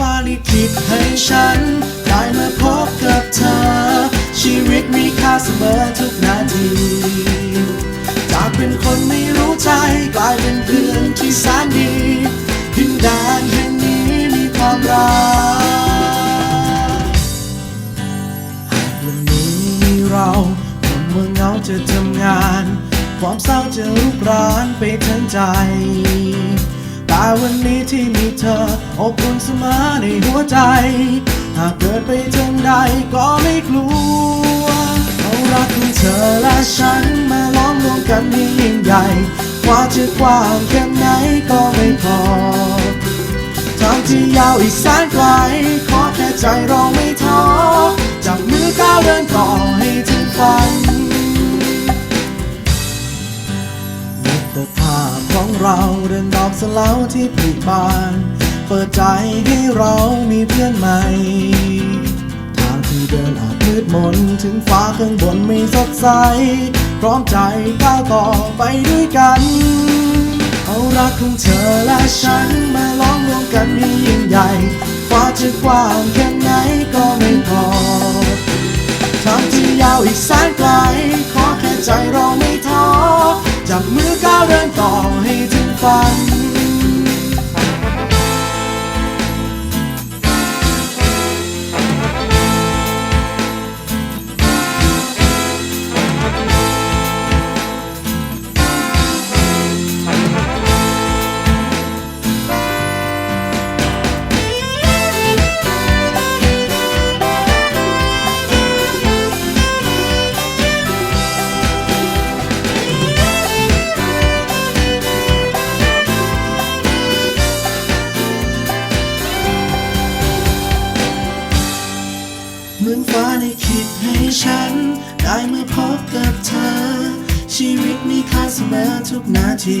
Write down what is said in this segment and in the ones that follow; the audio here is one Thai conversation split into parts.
ฟ้าลิขิตให้ฉัน ได้มาพบกับเธอ ชีวิตมีค่าเสมอทุกนาทีจากเป็นคนไม่รู้ใจกลายเป็นเพื่อนที่แสนดีดินแดนแห่งนี้มีความรักหากวันนี้เราคนเมืองเงาจะทำงาน ความเศร้าจะรุกรานไปทั้งใจ แต่วันนี้ที่มีเธออบอุ่นเสมอในหัวใจ หากเกิดไปทางใดก็ไม่กลัวเอารักของเธอและฉันมาล้อมรวมกันให้ยิ่งใหญ่กว่าจะกว้างแค่ไหนก็ไม่พอทางที่ยาวอีกแสนไกลขอแค่ใจเราไม่ท้อ ภาพของเราเดินดอกสลาวที่ผลิบาน เปิดใจให้เรามีเพื่อนใหม่ ทางที่เดินอาจมืดมนถึงฟ้าข้างบนไม่สดใส พร้อมใจก้าวต่อไปด้วยกัน เอารักของเธอและฉันมาล้อมรวมกันให้ยิ่งใหญ่ฟ้าจะกว้างแค่ไหนก็ไม่พอทางที่ยาวอีก ใฉัน ได้มาพบกับเธอ ชีวิตมีค่าเสมอทุกนาที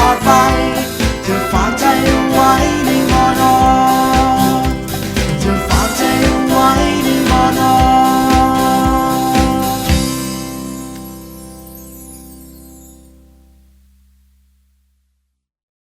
อรัง